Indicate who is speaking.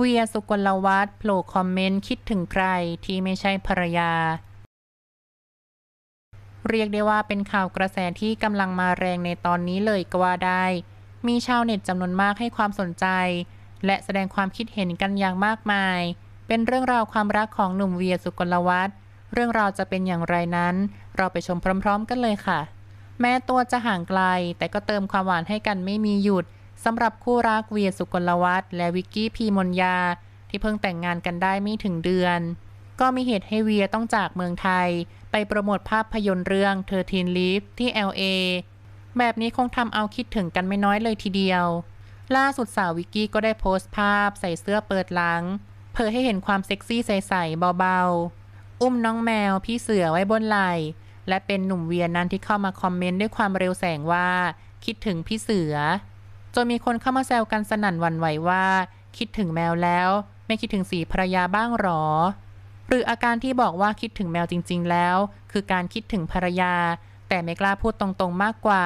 Speaker 1: เวียสุกลวัฒน์โผล่คอมเมนต์คิดถึงใครที่ไม่ใช่ภรรยา เรียกได้ว่าเป็นข่าวกระแสที่กำลังมาแรงในตอนนี้เลยก็ว่าได้ มีชาวเน็ตจำนวนมากให้ความสนใจ และแสดงความคิดเห็นกันอย่างมากมาย เป็นเรื่องราวความรักของหนุ่มเวียสุกลวัฒน์เรื่องราวจะเป็นอย่างไรนั้น เราไปชมพร้อม ๆ กันเลยค่ะ แม้ตัวจะห่างไกล แต่ก็เติมความหวานให้กันไม่มีหยุด สำหรับคู่รักเวียสุกลวัฒน์และวิกกี้พีมนยา ที่เพิ่งแต่งงานกันได้ไม่ถึงเดือน ก็มีเหตุให้เวียต้องจากเมืองไทย ไปโปรโมทภาพยนตร์เรื่องเธอทีนลีฟที่ LA แบบนี้คงทำเอาคิดถึงกันไม่น้อยเลยทีเดียว ล่าสุดสาววิกกี้ก็ได้โพสต์ภาพใส่เสื้อเปิดหลัง เผยให้เห็นความเซ็กซี่ใสๆเบาๆ อุ้มน้องแมวพี่เสือไว้บนไหล่และเป็นหนุ่มเวียนั้นที่เข้ามาคอมเมนต์ด้วยความเร็วแสงว่า คิดถึงพี่เสือ จนมีคนเข้ามาแซวกันสนั่นวันไหวว่า คิดถึงแมวแล้ว ไม่คิดถึงสีภรรยาบ้างหรอ หรืออาการที่บอกว่าคิดถึงแมวจริง ๆ แล้ว คือการคิดถึงภรรยา แต่ไม่กล้าพูดตรงๆมากกว่า